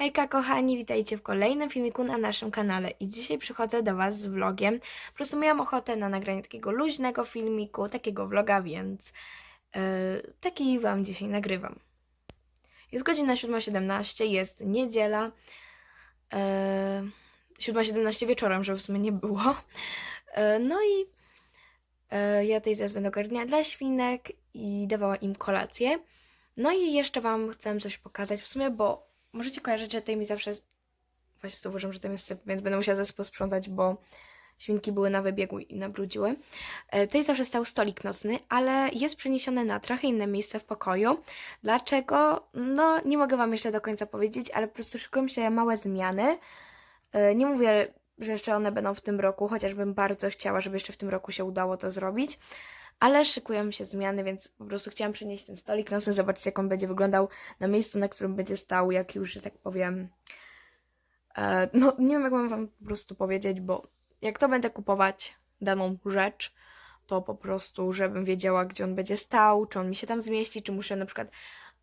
Hejka kochani, witajcie w kolejnym filmiku na naszym kanale i dzisiaj przychodzę do Was z vlogiem. Po prostu miałam ochotę na nagranie takiego luźnego filmiku, takiego vloga, więc yy, taki Wam dzisiaj nagrywam. Jest godzina 7.17, jest niedziela, yy, 7.17 wieczorem, żeby w sumie nie było. Yy, no i yy, ja tutaj teraz będę ogarniała dla świnek i dawała im kolację. No i jeszcze Wam chcę coś pokazać w sumie, bo możecie kojarzyć, że tutaj mi zawsze. Właśnie zauważyłam, że tam jest syf, więc będę musiała zaraz posprzątać, bo świnki były na wybiegu i nabrudziły. E, Tutaj zawsze stał stolik nocny, ale jest przeniesiony na trochę inne miejsce w pokoju. Dlaczego? No, nie mogę Wam jeszcze do końca powiedzieć, ale po prostu szykują się małe zmiany. E, Nie mówię, że jeszcze one będą w tym roku, chociażbym bardzo chciała, żeby jeszcze w tym roku się udało to zrobić. Ale szykują się zmiany, więc po prostu chciałam przenieść ten stolik nocny, zobaczyć jak on będzie wyglądał na miejscu, na którym będzie stał, jak już, że tak powiem. E, no, nie wiem, jak mam wam po prostu powiedzieć, bo jak to będę kupować daną rzecz, to po prostu, żebym wiedziała, gdzie on będzie stał, czy on mi się tam zmieści, czy muszę na przykład,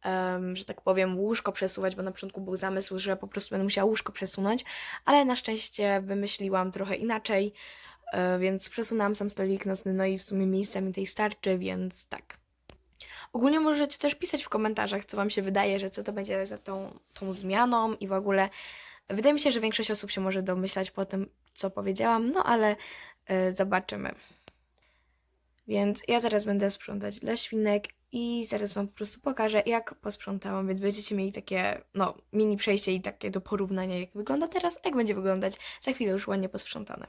em, że tak powiem, łóżko przesuwać, bo na początku był zamysł, że po prostu będę musiała łóżko przesunąć, ale na szczęście wymyśliłam trochę inaczej, więc przesunęłam sam stolik nocny, no i w sumie miejsca mi tej starczy, więc tak. Ogólnie możecie też pisać w komentarzach, co Wam się wydaje, że co to będzie za tą, tą zmianą i w ogóle. Wydaje mi się, że większość osób się może domyślać po tym, co powiedziałam, no ale y, zobaczymy. Więc ja teraz będę sprzątać dla świnek i zaraz Wam po prostu pokażę, jak posprzątałam, więc będziecie mieli takie, no, mini przejście i takie do porównania, jak wygląda teraz, jak będzie wyglądać za chwilę już ładnie posprzątane.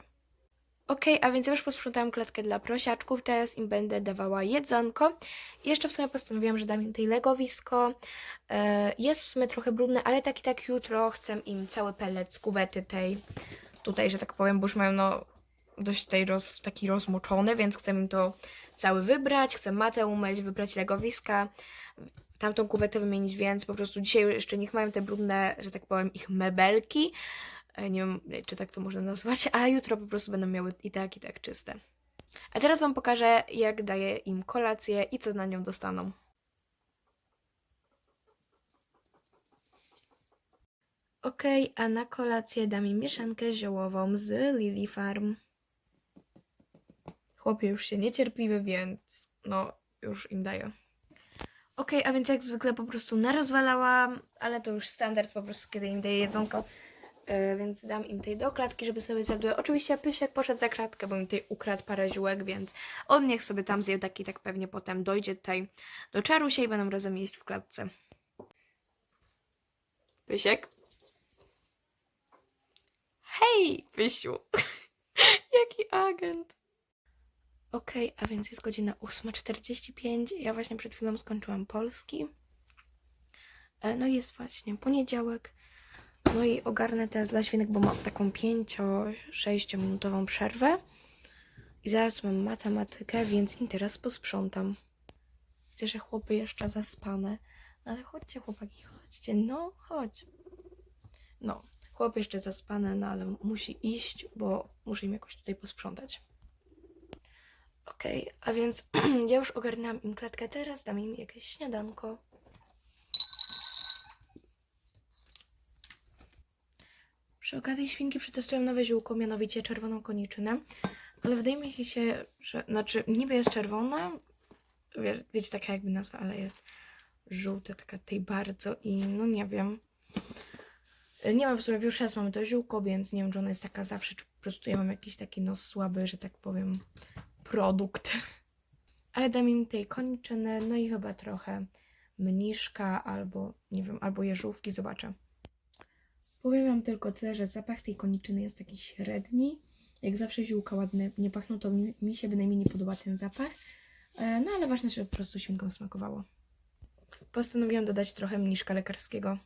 Okej, a więc już posprzątałam klatkę dla prosiaczków, teraz im będę dawała jedzonko. I jeszcze w sumie postanowiłam, że dam im tutaj legowisko. E, Jest w sumie trochę brudne, ale tak i tak jutro chcę im cały pelet z kuwety tej, tutaj, że tak powiem, bo już mają no dość tutaj roz, taki rozmoczony, więc chcę im to cały wybrać, chcę matę umyć, wybrać legowiska, tamtą kuwetę wymienić, więc po prostu dzisiaj jeszcze niech mają te brudne, że tak powiem, ich mebelki. E, Nie wiem, czy tak to można nazwać, a jutro po prostu będą miały i tak, i tak czyste. A teraz Wam pokażę, jak daję im kolację i co na nią dostaną. Okej, a na kolację dam im mieszankę ziołową z Lily Farm. Chłopie już się niecierpliwy, więc no, już im daję. Okej, a więc jak zwykle po prostu narozwalałam, ale to już standard po prostu, kiedy im daję jedzonko. Yy, więc dam im tej do klatki, żeby sobie zjadły. Oczywiście Pysiek poszedł za kratkę, bo mi tutaj ukradł parę ziółek, więc on niech sobie tam zje taki, tak pewnie potem dojdzie tutaj do czarusia i będą razem jeść w klatce. Pysiek? Hej, Pysiu! Jaki agent! Okej, a więc jest godzina 8.45. Ja właśnie przed chwilą skończyłam polski. E, No i jest właśnie poniedziałek. No i ogarnę teraz dla świnek, bo mam taką 5-6 minutową przerwę. I zaraz mam matematykę, więc teraz posprzątam. Widzę, że chłopy jeszcze zaspane. No ale chodźcie chłopaki, chodźcie. No, chodź. No, chłop jeszcze zaspane, no ale musi iść, bo muszę im jakoś tutaj posprzątać. Okej, a więc ja już ogarnęłam im klatkę, teraz dam im jakieś śniadanko. Przy okazji świnki przetestują nowe ziółko, mianowicie czerwoną koniczynę. Ale wydaje mi się, że. Znaczy, niby jest czerwona. Wie, wiecie, taka jakby nazwa, ale jest żółta, taka tej bardzo i no nie wiem. Nie wiem, w sumie pierwszy raz mamy to ziółko, więc nie wiem, czy ona jest taka zawsze, czy po prostu ja mam jakiś taki no słaby, że tak powiem, produkt. Ale dam im tej koniczyny, no i chyba trochę mniszka albo, nie wiem, albo jeżówki, zobaczę. Powiem wam tylko tyle, że zapach tej koniczyny jest taki średni. Jak zawsze ziółka ładne nie pachną, to mi, się bynajmniej nie podoba ten zapach. E, No ale ważne, żeby po prostu świnkom smakowało. Postanowiłam dodać trochę mniszka lekarskiego.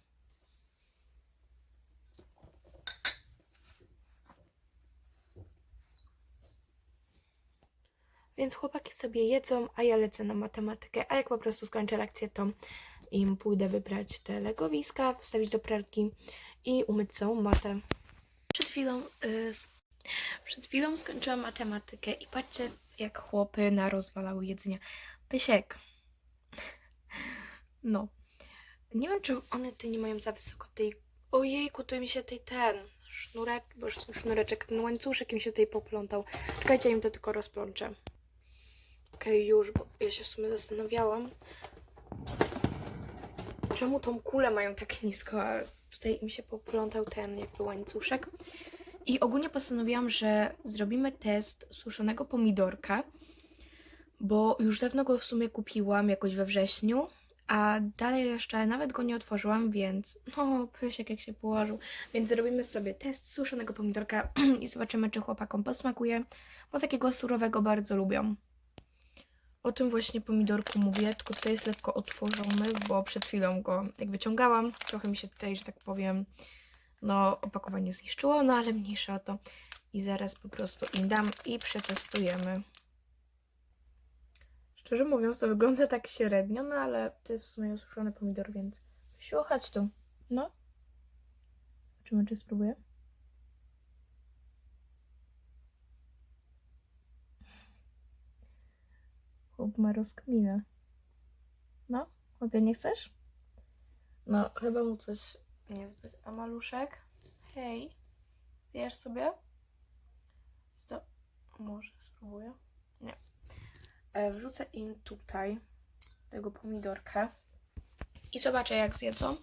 Więc chłopaki sobie jedzą, a ja lecę na matematykę. A jak po prostu skończę lekcję, to im pójdę wybrać te legowiska, wstawić do pralki i umyć całą matę. Przed chwilą, y, s- przed chwilą skończyłam matematykę i patrzcie, jak chłopy narozwalały jedzenia. Pysiek. No. Nie wiem, czy one tutaj nie mają za wysoko tej Ojejku, to mi się tej ten sznurek, bo sznureczek, ten łańcuszek mi się tutaj poplątał. Czekajcie, ja im to tylko rozplączę. Okej, już, bo ja się w sumie zastanawiałam, czemu tą kulę mają tak nisko, a tutaj im się poplątał ten jakby łańcuszek. I ogólnie postanowiłam, że zrobimy test suszonego pomidorka, bo już dawno go w sumie kupiłam jakoś we wrześniu, a dalej jeszcze nawet go nie otworzyłam, więc no, pysiek jak się położył. Więc zrobimy sobie test suszonego pomidorka i zobaczymy, czy chłopakom posmakuje, bo takiego surowego bardzo lubią. O tym właśnie pomidorku mówię, tylko tutaj jest lekko otworzony, bo przed chwilą go jak wyciągałam, trochę mi się tutaj, że tak powiem, no opakowanie zniszczyło, no ale mniejsza o to. I zaraz po prostu im dam i przetestujemy. Szczerze mówiąc, to wygląda tak średnio, no ale to jest w sumie osuszony pomidor, więc Siu, chodź tu. No. Zobaczymy, czy spróbuję. Ma rozkminę. No, chłopie, nie chcesz? No, chyba mu coś niezbyt. A maluszek? Hej, zjesz sobie? Co? Może spróbuję? Nie. E, wrzucę im tutaj tego pomidorka i zobaczę, jak zjedzą.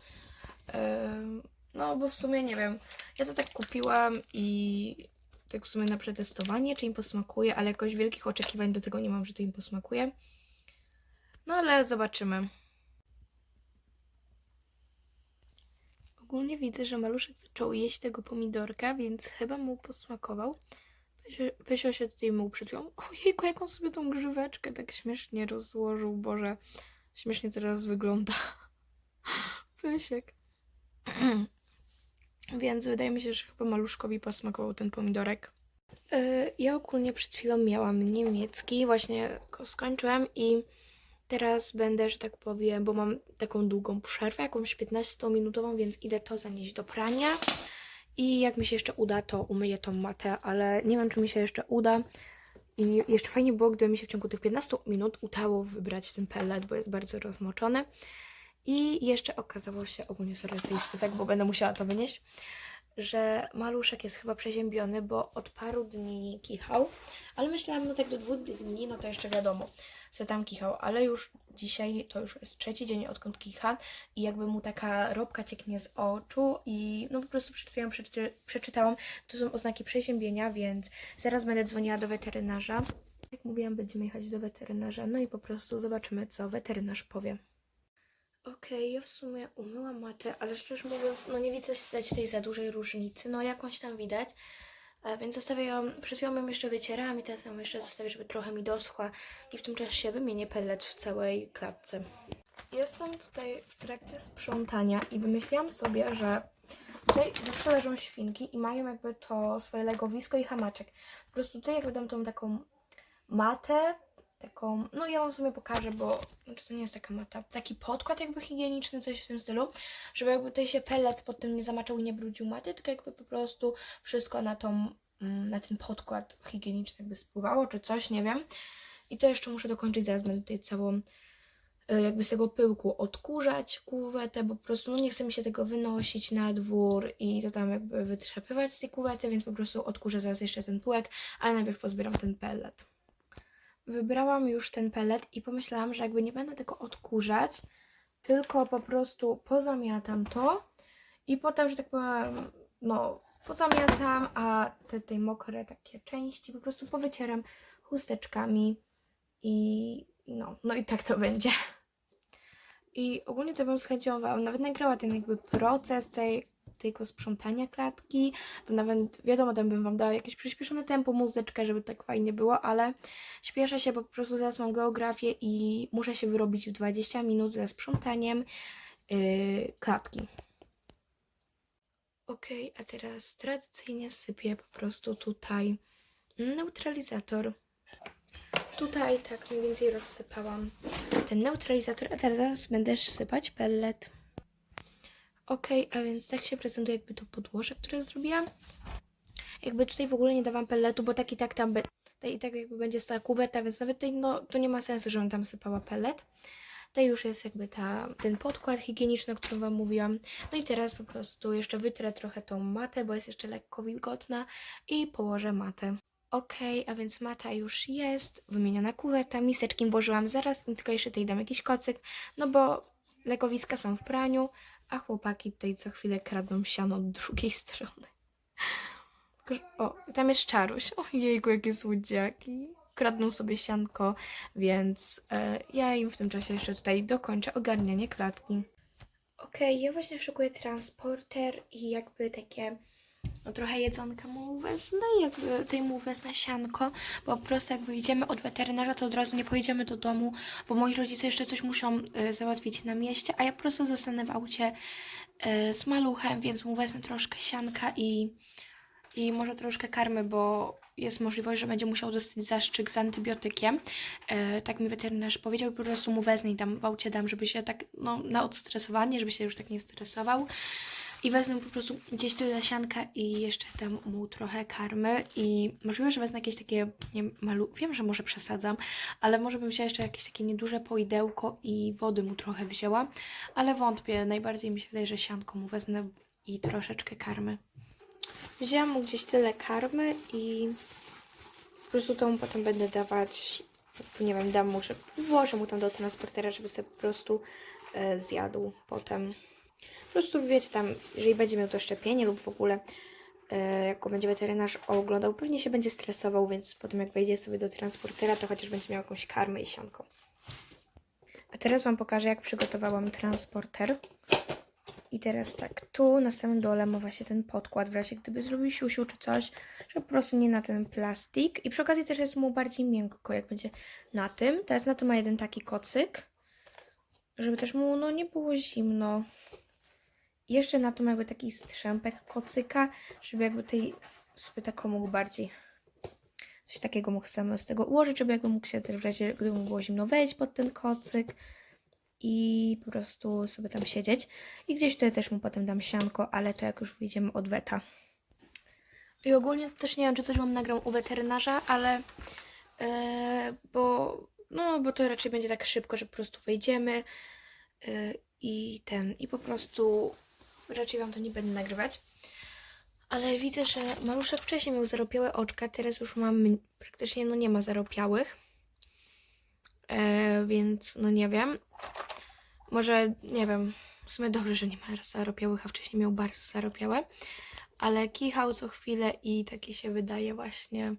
Ym, No, bo w sumie nie wiem. Ja to tak kupiłam i tak w sumie na przetestowanie, czy im posmakuje, ale jakoś wielkich oczekiwań do tego nie mam, że to im posmakuje. No, ale zobaczymy. Ogólnie widzę, że maluszek zaczął jeść tego pomidorka, więc chyba mu posmakował. Pysio- się tutaj przed chwilą. Ojejku, jak on sobie tą grzyweczkę tak śmiesznie rozłożył. Boże, śmiesznie teraz wygląda. Pysiek. Więc wydaje mi się, że chyba maluszkowi posmakował ten pomidorek. Yy, Ja ogólnie przed chwilą miałam niemiecki, właśnie go skończyłem i teraz będę, że tak powiem, bo mam taką długą przerwę, jakąś 15-minutową, więc idę to zanieść do prania. I jak mi się jeszcze uda, to umyję tą matę, ale nie wiem, czy mi się jeszcze uda. I jeszcze fajnie było, gdyby mi się w ciągu tych 15 minut udało wybrać ten pellet, bo jest bardzo rozmoczony. I jeszcze okazało się, ogólnie sorry, jest syfek, bo będę musiała to wynieść, że maluszek jest chyba przeziębiony, bo od paru dni kichał, ale myślałam, no tak do dwóch dni, no to jeszcze wiadomo, se tam kichał, ale już dzisiaj to już jest trzeci dzień odkąd kicha i jakby mu taka robka cieknie z oczu i no po prostu przed chwilą przeczy przeczytałam, to są oznaki przeziębienia, więc zaraz będę dzwoniła do weterynarza. Jak mówiłam, będziemy jechać do weterynarza, no i po prostu zobaczymy, co weterynarz powie. Okej, ja w sumie umyłam matę, ale szczerze mówiąc, no nie widzę widać tej za dużej różnicy, no jakąś tam widać, więc zostawię ją, przed chwilą ją jeszcze wycierałam i teraz ją jeszcze zostawię, żeby trochę mi doschła i w tym czasie wymienię pellet w całej klatce. Jestem tutaj w trakcie sprzątania i wymyśliłam sobie, że tutaj zawsze leżą świnki i mają jakby to swoje legowisko i hamaczek. Po prostu tutaj jakby dam tą taką matę, taką, no ja wam w sumie pokażę, bo znaczy to nie jest taka mata, taki podkład jakby higieniczny, coś w tym stylu, żeby jakby tutaj się pellet pod tym nie zamaczał i nie brudził maty, tylko jakby po prostu wszystko na tą, mm, na ten podkład higieniczny jakby spływało, czy coś, nie wiem. I to jeszcze muszę dokończyć, zaraz będę tutaj całą y, jakby z tego pyłku odkurzać kuwetę, bo po prostu no nie chce mi się tego wynosić na dwór i to tam jakby wytrzepywać z tej kuwety, więc po prostu odkurzę zaraz jeszcze ten pyłek, ale najpierw pozbieram ten pellet wybrałam już ten pellet i pomyślałam, że jakby nie będę tego odkurzać, tylko po prostu pozamiatam to i potem, że tak powiem, no, pozamiatam, a te, te mokre takie części po prostu powycieram chusteczkami i no, no i tak to będzie. I ogólnie to bym z chęcią wam nawet nagrała ten jakby proces tej, tego sprzątania klatki, bo nawet wiadomo, tam bym wam dała jakieś przyspieszone tempo, muzyczkę, żeby tak fajnie było, ale śpieszę się, bo po prostu zaraz mam geografię i muszę się wyrobić w 20 minut ze sprzątaniem yy, klatki. Ok, a teraz tradycyjnie sypię po prostu tutaj neutralizator. Tutaj tak mniej więcej rozsypałam ten neutralizator, a teraz będę sypać pellet. Ok, a więc tak się prezentuje jakby to podłoże, które zrobiłam. Jakby tutaj w ogóle nie dawałam pelletu, bo tak i tak tam i tak jakby będzie stała kuweta, więc nawet tutaj no, to nie ma sensu, żebym tam sypała pellet. Tutaj już jest jakby ta, ten podkład higieniczny, o którym Wam mówiłam. No i teraz po prostu jeszcze wytrę trochę tą matę, bo jest jeszcze lekko wilgotna i położę matę. Okej, a więc mata już jest, wymieniona kuweta, miseczki włożyłam zaraz tylko jeszcze tutaj dam jakiś kocyk, no bo legowiska są w praniu, a chłopaki tutaj co chwilę kradną siano od drugiej strony. O, tam jest Czaruś. Ojejku, jakie słodziaki. Kradną sobie sianko, więc e, ja im w tym czasie jeszcze tutaj dokończę ogarnianie klatki. Okej, ja właśnie szukuję transporter i jakby takie no trochę jedzonka mu wezmę, jakby tej mu wezmę sianko, bo po prostu jak wyjdziemy od weterynarza, to od razu nie pojedziemy do domu, bo moi rodzice jeszcze coś muszą e, załatwić na mieście, a ja po prostu zostanę w aucie e, z maluchem, więc mu wezmę troszkę sianka i, i może troszkę karmy, bo jest możliwość, że będzie musiał dostać zastrzyk z antybiotykiem. E, tak mi weterynarz powiedział, po prostu mu wezmę i tam w aucie dam, żeby się tak, no, na odstresowanie, żeby się już tak nie stresował. I wezmę po prostu gdzieś tyle sianka i jeszcze dam mu trochę karmy i możliwe, że wezmę jakieś takie, nie malu... Wiem, że może przesadzam, ale może bym wzięła jeszcze jakieś takie nieduże poidełko i wody mu trochę wzięła, ale wątpię. Najbardziej mi się wydaje, że sianko mu wezmę i troszeczkę karmy. Wzięłam mu gdzieś tyle karmy i po prostu to mu potem będę dawać, nie wiem, dam mu, że włożę mu tam do transportera, żeby sobie po prostu e, zjadł potem. Po prostu wiecie tam, jeżeli będzie miał to szczepienie lub w ogóle e, jak go będzie weterynarz oglądał, pewnie się będzie stresował, więc potem jak wejdzie sobie do transportera, to chociaż będzie miał jakąś karmę i sianko. A teraz Wam pokażę, jak przygotowałam transporter. I teraz tak, tu na samym dole ma właśnie ten podkład, w razie gdyby zrobił siusiu czy coś, że po prostu nie na ten plastik. I przy okazji też jest mu bardziej miękko, jak będzie na tym. Teraz na to ma jeden taki kocyk, żeby też mu no, nie było zimno. Jeszcze na to jakby taki strzępek kocyka, żeby jakby tej sobie taką mógł bardziej coś takiego mu chcemy z tego ułożyć, żeby jakby mógł się też w razie, gdyby mu było zimno wejść pod ten kocyk i po prostu sobie tam siedzieć. I gdzieś tutaj też mu potem dam sianko, ale to jak już wyjdziemy od weta. I ogólnie też nie wiem, czy coś mam nagrał u weterynarza, ale e, bo no, bo to raczej będzie tak szybko, że po prostu wejdziemy e, i ten, i po prostu raczej wam to nie będę nagrywać. Ale widzę, że maluszek wcześniej miał zaropiałe oczka, teraz już mam praktycznie, no nie ma zaropiałych. E, więc no nie wiem. Może, nie wiem, w sumie dobrze, że nie ma zaropiałych, a wcześniej miał bardzo zaropiałe. Ale kichał co chwilę i taki się wydaje właśnie,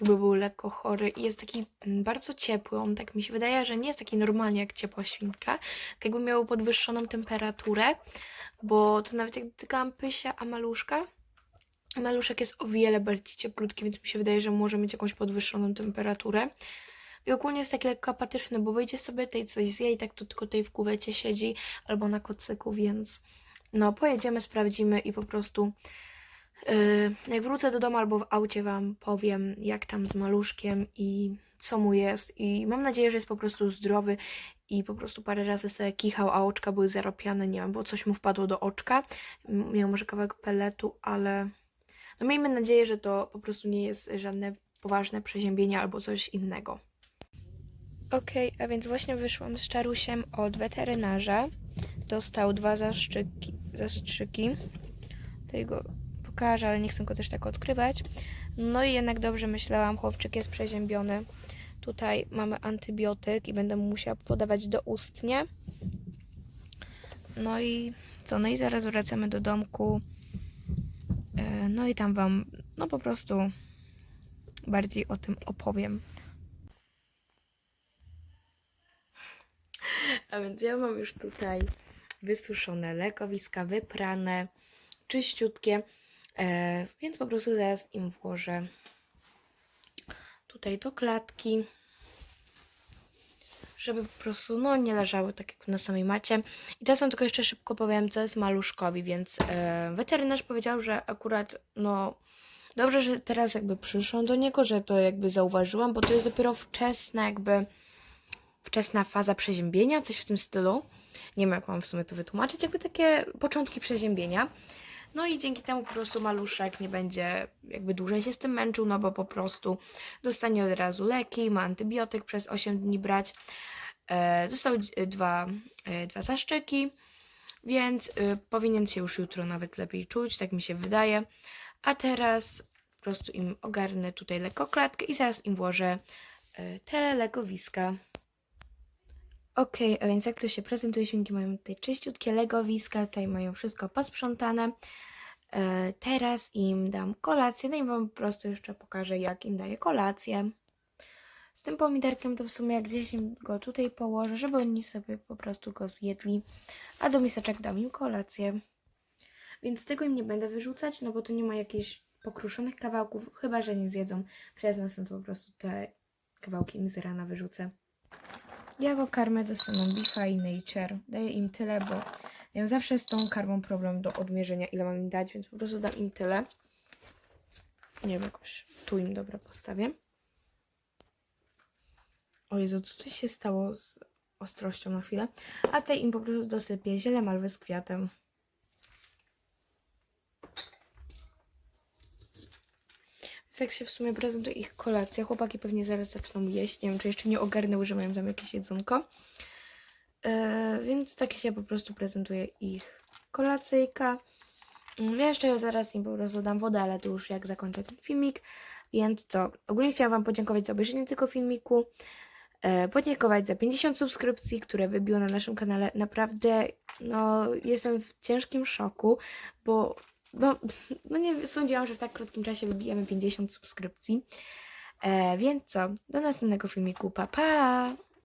jakby był lekko chory. I jest taki mm, bardzo ciepły. On tak mi się wydaje, że nie jest taki normalnie jak ciepła świnka. Tak jakby miał podwyższoną temperaturę, bo to nawet jak dotykałam pysia, a maluszka, maluszek jest o wiele bardziej cieplutki, więc mi się wydaje, że może mieć jakąś podwyższoną temperaturę. I ogólnie jest taki lekko apatyczny, bo wyjdzie sobie tutaj coś zje i tak to tylko tutaj w kuwecie siedzi albo na kocyku, więc no pojedziemy, sprawdzimy i po prostu yy, jak wrócę do domu albo w aucie Wam powiem jak tam z maluszkiem i co mu jest i mam nadzieję, że jest po prostu zdrowy i po prostu parę razy sobie kichał, a oczka były zaropiane, nie wiem, bo coś mu wpadło do oczka, miał może kawałek peletu, ale no miejmy nadzieję, że to po prostu nie jest żadne poważne przeziębienie albo coś innego. Okej, a więc właśnie wyszłam z Czarusiem od weterynarza. Dostał dwa zastrzyki. zastrzyki. Tutaj go pokażę, ale nie chcę go też tak odkrywać. No i jednak dobrze myślałam, chłopczyk jest przeziębiony. Tutaj mamy antybiotyk i będę mu musiała podawać doustnie. No i co? No i zaraz wracamy do domku. E, No i tam Wam, no po prostu bardziej o tym opowiem. A więc ja mam już tutaj wysuszone lekowiska, wyprane, czyściutkie, e, więc po prostu zaraz im włożę tutaj do klatki, żeby po prostu no, nie leżały tak jak na samej macie. I teraz wam tylko jeszcze szybko powiem, co jest maluszkowi, więc e, weterynarz powiedział, że akurat no dobrze, że teraz jakby przyszłam do niego, że to jakby zauważyłam, bo to jest dopiero wczesna jakby wczesna faza przeziębienia, coś w tym stylu. Nie wiem, jak mam w sumie to wytłumaczyć, jakby takie początki przeziębienia. No i dzięki temu po prostu maluszek nie będzie jakby dłużej się z tym męczył, no bo po prostu dostanie od razu leki, ma antybiotyk przez 8 dni brać. E, dostał e, dwa, e, dwa zaszczyki, więc e, powinien się już jutro nawet lepiej czuć, tak mi się wydaje. A teraz po prostu im ogarnę tutaj lekko klatkę i zaraz im włożę e, te legowiska. Okej, a więc jak to się prezentuje, świnki mają tutaj czyściutkie legowiska, tutaj mają wszystko posprzątane. E, teraz im dam kolację, no i wam po prostu jeszcze pokażę, jak im daję kolację. Z tym pomiderkiem to w sumie gdzieś im go tutaj położę, żeby oni sobie po prostu go zjedli, a do miseczek dam im kolację. Więc tego im nie będę wyrzucać, no bo to nie ma jakichś pokruszonych kawałków, chyba że nie zjedzą przez nas, no to po prostu te kawałki im z rana wyrzucę. Jako karmę dostaną Bifa i Nature. Daję im tyle, bo ja mam zawsze z tą karmą problem do odmierzenia, ile mam im dać, więc po prostu dam im tyle. Nie wiem, jakoś tu im dobra postawię. O Jezu, co tu się stało z ostrością na chwilę? A tej im po prostu dosypię ziele malwy z kwiatem. Jak się w sumie prezentuje ich kolacja, chłopaki pewnie zaraz zaczną jeść. Nie wiem, czy jeszcze nie ogarnęły, że mają tam jakieś jedzonko. E, więc tak się po prostu prezentuje ich kolacyjka. Mm, Ja jeszcze zaraz im po prostu dam wodę, ale to już jak zakończę ten filmik. Więc co? Ogólnie chciałam Wam podziękować za obejrzenie tego filmiku. E, podziękować za 50 subskrypcji, które wybiło na naszym kanale. Naprawdę, no, jestem w ciężkim szoku, bo no, no nie sądziłam, że w tak krótkim czasie wybijemy 50 subskrypcji. E, więc co? Do następnego filmiku. Pa, pa!